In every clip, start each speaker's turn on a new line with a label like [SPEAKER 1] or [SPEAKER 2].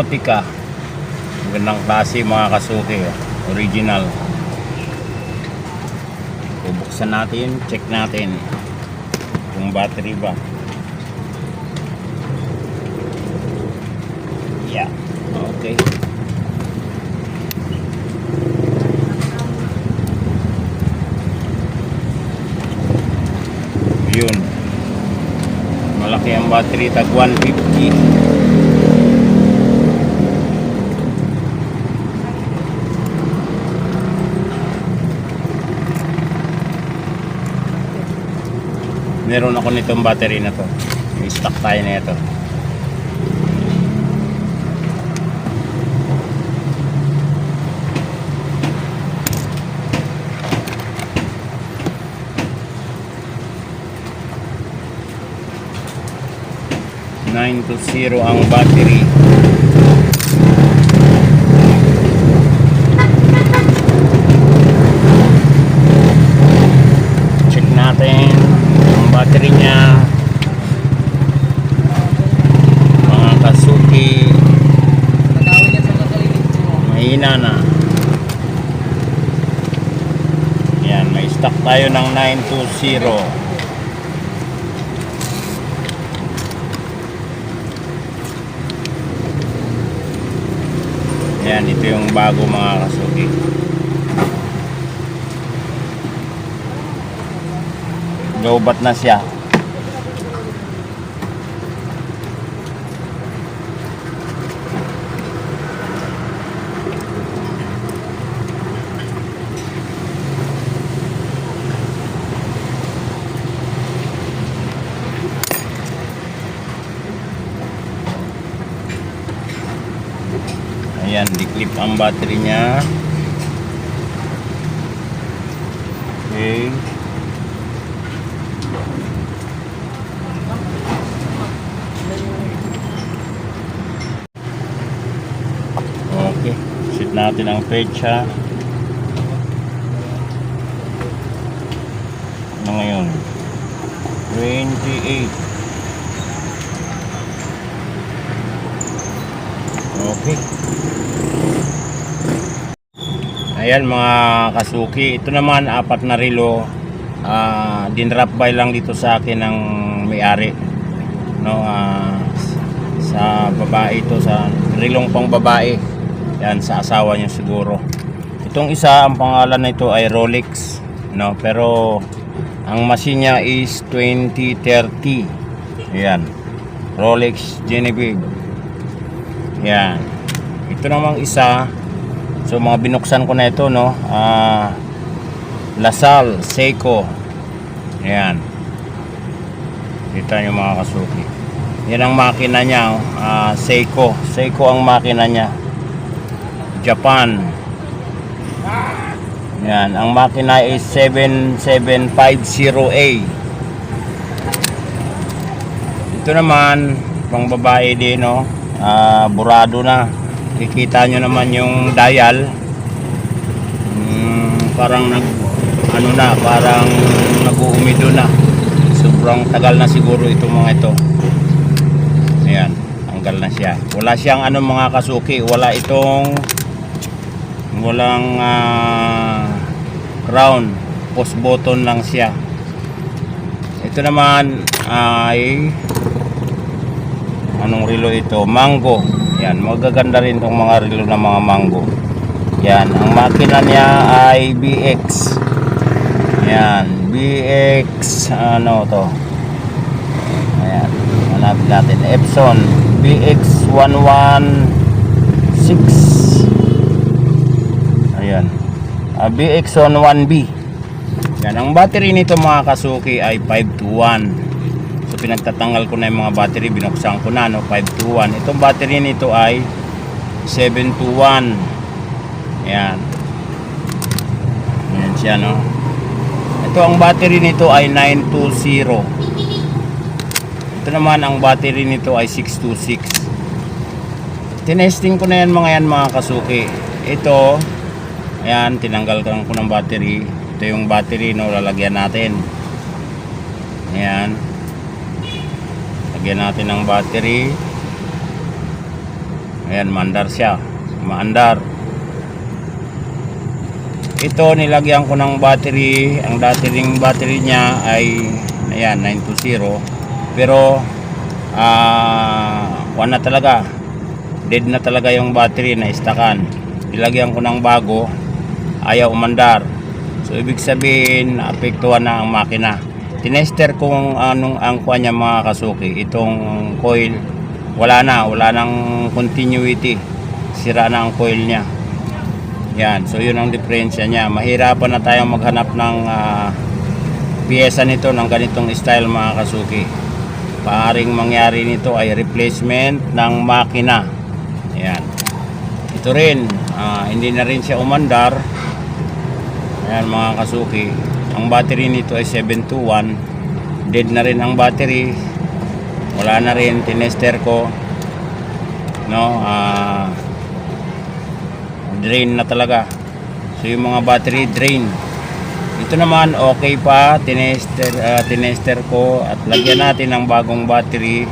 [SPEAKER 1] Nautica. Magandang klase mga kasuki. oh. Original. Bubuksan natin, check natin kung battery ba. Yeah. Okay. Yun. Malaki ang battery tag 150. Meron ako nitong battery na to. May stock tayo na ito. Nine to zero ang battery. Check natin ang battery niya. Mga kasuki. Mahina na. Yan, may stock tayo ng 920. Yan, ito yung bago mga kasuki. Lobat na siya. Ayan, diklip ang battery niya. Okay. Okay. Set natin ang pecha. Ano ngayon? 28. Okay. Ayan mga kasuki, ito naman apat na rilo. Ah, dinrap by lang dito sa akin ng may-ari. No, ah, sa babae ito sa rilong pang babae. Yan sa asawa niya siguro. Itong isa ang pangalan nito ay Rolex, no? Pero ang machine niya is 2030. Ayan. Rolex Genevieve. Yan. Ito namang isa. So mga binuksan ko na ito no. Ah Lasal, Seiko. Yan. Kita nyo mga kasuki. Yan ang makina niya. ah Seiko. Seiko ang makina niya. Japan. Yan. Ang makina is 7750A. Ito naman, pang babae din, no? Ah, burado na. Kikita nyo naman yung dial. Mm, parang nag ano na, parang nag-uumido na. Sobrang tagal na siguro itong mga ito. Ayan, tanggal na siya. Wala siyang ano mga kasuki, wala itong walang ah, crown, post button lang siya. Ito naman ay anong relo ito? Mango. Yan, magaganda rin tong mga relo ng mga mango. Yan, ang makina niya ay BX. Yan, BX ano to? Ayan, hanapin natin. Epson BX 116. Ayan. Ah, BX 1B. Yan, ang battery nito mga kasuki ay 5 to 1. Pinagtatanggal ko na yung mga battery, binuksan ko na no, 5 to 1. Itong battery nito ay 7 to 1. Yan. Yan siya no. Ito ang battery nito ay 920. Ito naman ang battery nito ay 626. Tinesting ko na yan mga yan mga kasuki. Ito, ayan, tinanggal ko ng battery. Ito yung battery no, lalagyan natin. Ayan. Lagyan natin ng battery. Ayan, mandar siya. Maandar. Ito, nilagyan ko ng battery. Ang dati ring battery niya ay, ayan, 920. Pero, ah, uh, na talaga. Dead na talaga yung battery na istakan. Nilagyan ko ng bago. Ayaw umandar. So, ibig sabihin, apektuhan na ang makina. Tinester kung anong ang kuha niya mga kasuki. Itong coil, wala na. Wala nang continuity. Sira na ang coil niya. Yan, so yun ang diferensya niya. Mahirapan na tayong maghanap ng ah, piyesa nito ng ganitong style mga kasuki. Paaring mangyari nito ay replacement ng makina. Yan. Ito rin, ah, hindi na rin siya umandar. Ayan mga kasuki. Ang battery nito ay 721. Dead na rin ang battery. Wala na rin, tinester ko. No, ah drain na talaga. So yung mga battery drain. Ito naman okay pa. Tinester, uh, tinester ko. At lagyan natin ng bagong battery.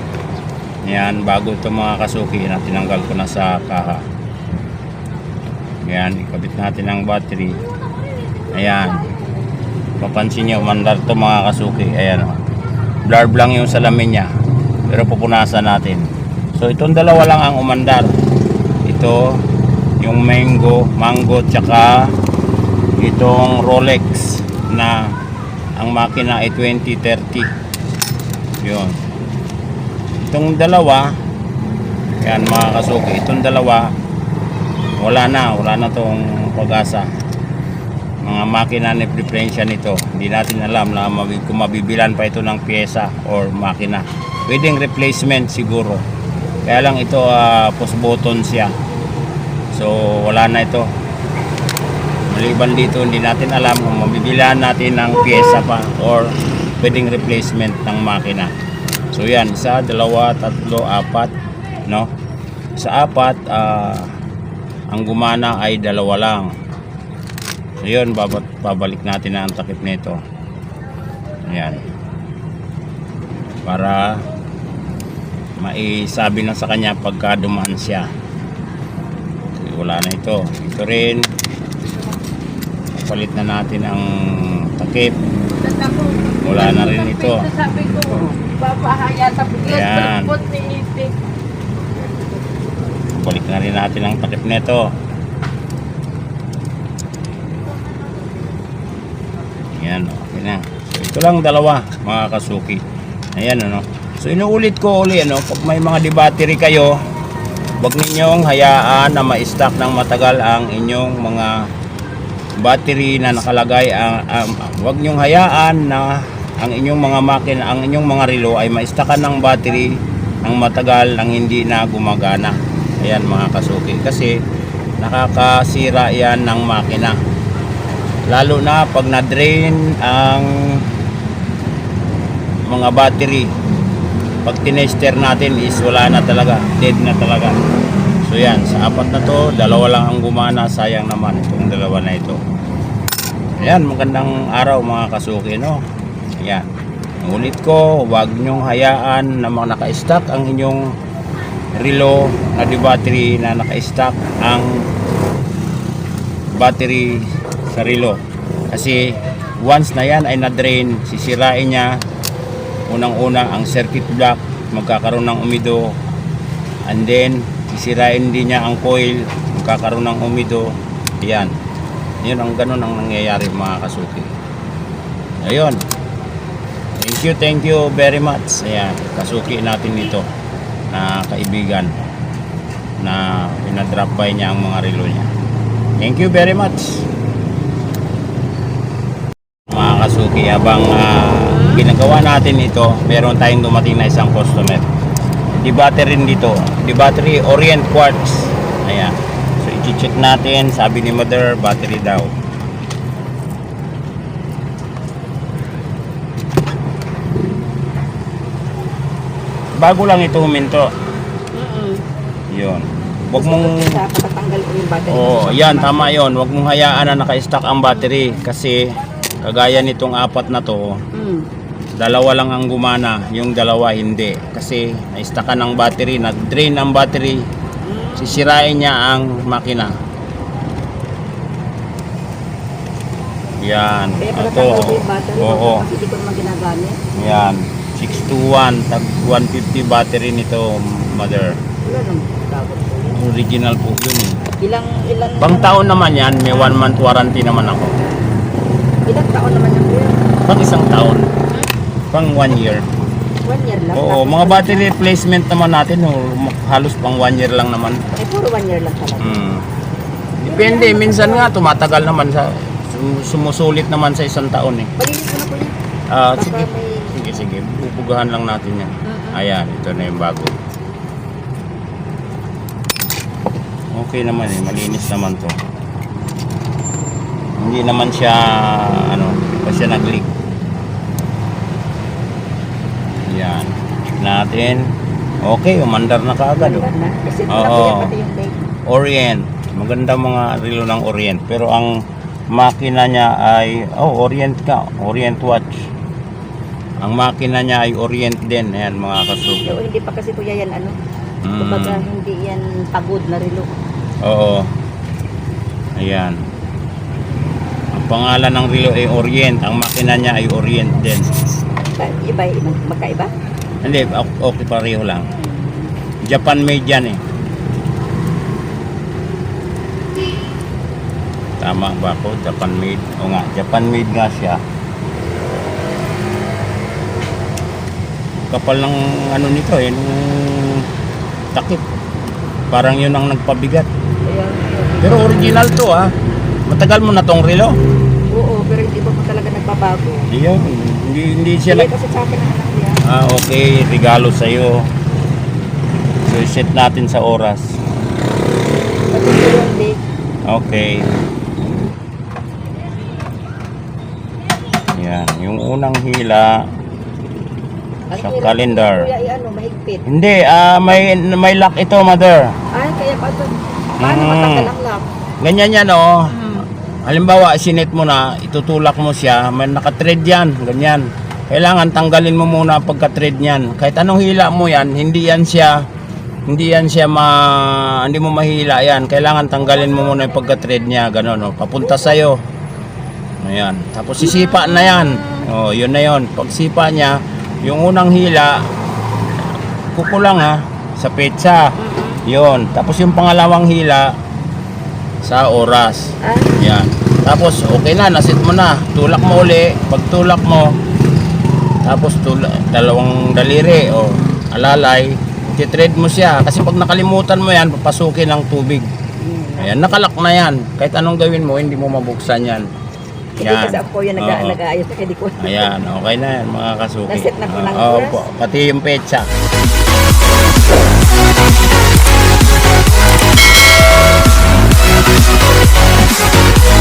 [SPEAKER 1] Yan bago ito mga kasuki na tinanggal ko na sa kaha. Yan ikabit natin ang battery. Ayan papansin nyo mandar to mga kasuki. Ayan o blurb lang yung salamin nya pero pupunasan natin. So itong dalawa lang ang umandar. Ito yung mango, mango tsaka itong Rolex na ang makina ay 2030 yun. Itong dalawa yan mga kasuki itong dalawa wala na, wala na tong pag-asa mga makina ni preferensya nito hindi natin alam na kung mabibilan pa ito ng pyesa or makina pwedeng replacement siguro kaya lang ito ah, push button siya So wala na ito. Maliban dito hindi natin alam kung mabibilan natin ng pyesa pa or pwedeng replacement ng makina. So yan, isa, dalawa, tatlo, apat, no? Sa apat, ah, ang gumana ay dalawa lang. So yun, babalik natin na ang takip nito. Ayan. Para maisabi na sa kanya pagka dumaan siya wala na ito ito rin palit na natin ang takip Wala na rin ito.
[SPEAKER 2] Sabi ko, papahaya sa itik.
[SPEAKER 1] balik na rin natin ang takip nito yan okay na. So, ito lang dalawa mga kasuki. Ayan ano. So inuulit ko uli ano pag may mga debattery kayo Huwag ninyong hayaan na ma-stock ng matagal ang inyong mga battery na nakalagay. Ang um, huwag ninyong hayaan na ang inyong mga makina, ang inyong mga relo ay ma-stockan ng battery ng matagal nang hindi na gumagana. Ayan mga kasuki. Kasi nakakasira yan ng makina. Lalo na pag na-drain ang mga battery. Pag tinester natin is wala na talaga dead na talaga. So yan sa apat na to dalawa lang ang gumana. Sayang naman itong dalawa na ito. Ayan magandang araw mga kasuki no? Yan ulit ko wag nyong hayaan na mga naka-stock ang inyong relo na di battery na naka-stock ang battery sa relo kasi once na yan ay na-drain sisirain niya. Unang-una ang circuit block magkakaroon ng umido. And then sisirain din niya ang coil magkakaroon ng umido. Yan yun ang ganun ang nangyayari mga kasuki. Ayun. Thank you thank you very much. Ayan kasuki natin ito na kaibigan na pinadrop by niya ang mga relo niya. Thank you very much kasuki habang ah, ginagawa natin ito meron tayong dumating na isang customer. Di battery rin dito. Di battery orient quartz. Ayan. So i-check natin. Sabi ni mother battery daw. Bago lang ito huminto.
[SPEAKER 2] Mm-mm.
[SPEAKER 1] yun. Huwag mong
[SPEAKER 2] patatanggal ko yung battery.
[SPEAKER 1] Oo, yan tama 'yon. Huwag mong hayaan na naka-stack ang battery kasi kagaya nitong apat na to,
[SPEAKER 2] Mm.
[SPEAKER 1] dalawa lang ang gumana, yung dalawa hindi. Kasi na-stackan ng battery, nag-drain ang battery. sisirain niya ang makina. Yan.
[SPEAKER 2] Pala
[SPEAKER 1] Ito. Oo.
[SPEAKER 2] Hindi ko naman ginagamit.
[SPEAKER 1] Yan. 621. Tag 150 battery nito, mother. Original po yun eh.
[SPEAKER 2] Ilang, ilang,
[SPEAKER 1] Pang taon naman yan, may one month warranty naman ako.
[SPEAKER 2] ilang taon naman yung kuya?
[SPEAKER 1] Pang isang taon. Pang one year.
[SPEAKER 2] One year lang.
[SPEAKER 1] Oo, mga battery replacement naman natin, oh, halos pang one year lang naman.
[SPEAKER 2] Eh, puro one year lang talaga.
[SPEAKER 1] Hmm. Depende, minsan nga tumatagal naman sa sum- sumusulit naman sa isang taon eh.
[SPEAKER 2] Malinis ko na po yan.
[SPEAKER 1] Ah, sige. Sige, sige. Bubugahan lang natin yan. Ayan, ito na yung bago. Okay naman eh, malinis naman to. Hindi naman siya, ano, hindi pa siya nag-leak. Yan. Check natin. Okay, umandar na kaagad. oh.
[SPEAKER 2] Ganda na. Kasi
[SPEAKER 1] Oo.
[SPEAKER 2] pati yung date.
[SPEAKER 1] Orient. Maganda mga relo ng Orient. Pero ang makina niya ay, oh, Orient ka. Orient watch. Ang makina niya ay Orient din. Ayan mga kasuki.
[SPEAKER 2] Oo, hindi pa kasi kuya yan ano.
[SPEAKER 1] Mm.
[SPEAKER 2] Kumbaga hindi yan pagod na relo.
[SPEAKER 1] Oo. Ayan. Ang pangalan ng relo ay Orient. Ang makina niya ay Orient din.
[SPEAKER 2] Ba- Iba, iba, magkaiba?
[SPEAKER 1] Hindi, ok- okay pareho lang. Japan made yan eh. Tama ba ako? Japan made. O nga, Japan made nga siya. Kapal ng ano nito eh, nung takip. Parang yun ang nagpabigat. Pero original to ah. Matagal mo na tong relo.
[SPEAKER 2] Oo, pero hindi pa po talaga nagbabago.
[SPEAKER 1] Yun, hindi, hindi siya nag...
[SPEAKER 2] kasi sa akin ang anak niya.
[SPEAKER 1] Ah, okay. Regalo sa'yo. So, set natin sa oras. Okay. Yan. Yung unang hila. Sa calendar.
[SPEAKER 2] i-ano, mahigpit.
[SPEAKER 1] Hindi, ah may, may lock ito, mother.
[SPEAKER 2] Ay, kaya pa ito. Paano
[SPEAKER 1] Mm.
[SPEAKER 2] matanggal ang lock?
[SPEAKER 1] Ganyan yan, oh. Halimbawa, sinet mo na, itutulak mo siya, may naka-thread yan, ganyan. Kailangan tanggalin mo muna ang pagka-thread niyan. Kahit anong hila mo yan, hindi yan siya, hindi yan siya ma, hindi mo mahila yan. Kailangan tanggalin mo muna yung pagka-thread niya, gano'n, oh. papunta sa'yo. Ayan. Tapos sisipa na yan. Oh, yun na yun. Pag sipa niya, yung unang hila, kukulang ha, sa petsa. Yun. Tapos yung pangalawang hila, sa oras.
[SPEAKER 2] Ah,
[SPEAKER 1] Yan. Tapos okay na, nasit mo na. Tulak mo uli. Pag tulak mo, tapos tula, dalawang daliri o alalay, titread mo siya. Kasi pag nakalimutan mo yan, papasukin ng tubig.
[SPEAKER 2] hmm.
[SPEAKER 1] Ayan, nakalak na yan. Kahit anong gawin mo, hindi mo mabuksan yan.
[SPEAKER 2] Hindi kasi ako po yung nag-
[SPEAKER 1] Oo.
[SPEAKER 2] nag-aayos na kaya di ko.
[SPEAKER 1] Ayan, okay na yan mga kasuki.
[SPEAKER 2] Naset na po ng
[SPEAKER 1] Ah,
[SPEAKER 2] oras?
[SPEAKER 1] opo, pati yung petsa.